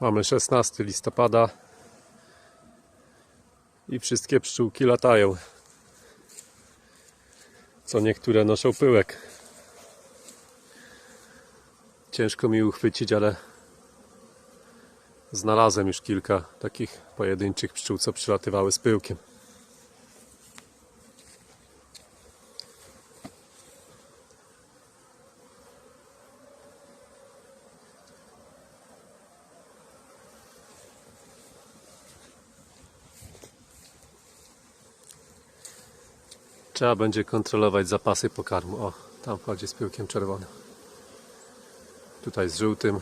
Mamy 16 listopada i wszystkie pszczółki latają. Co niektóre noszą pyłek. Ciężko mi uchwycić, ale znalazłem już kilka takich pojedynczych pszczół, co przylatywały z pyłkiem. Trzeba będzie kontrolować zapasy pokarmu. O, tam wchodzi z pyłkiem czerwonym. Tutaj z żółtym.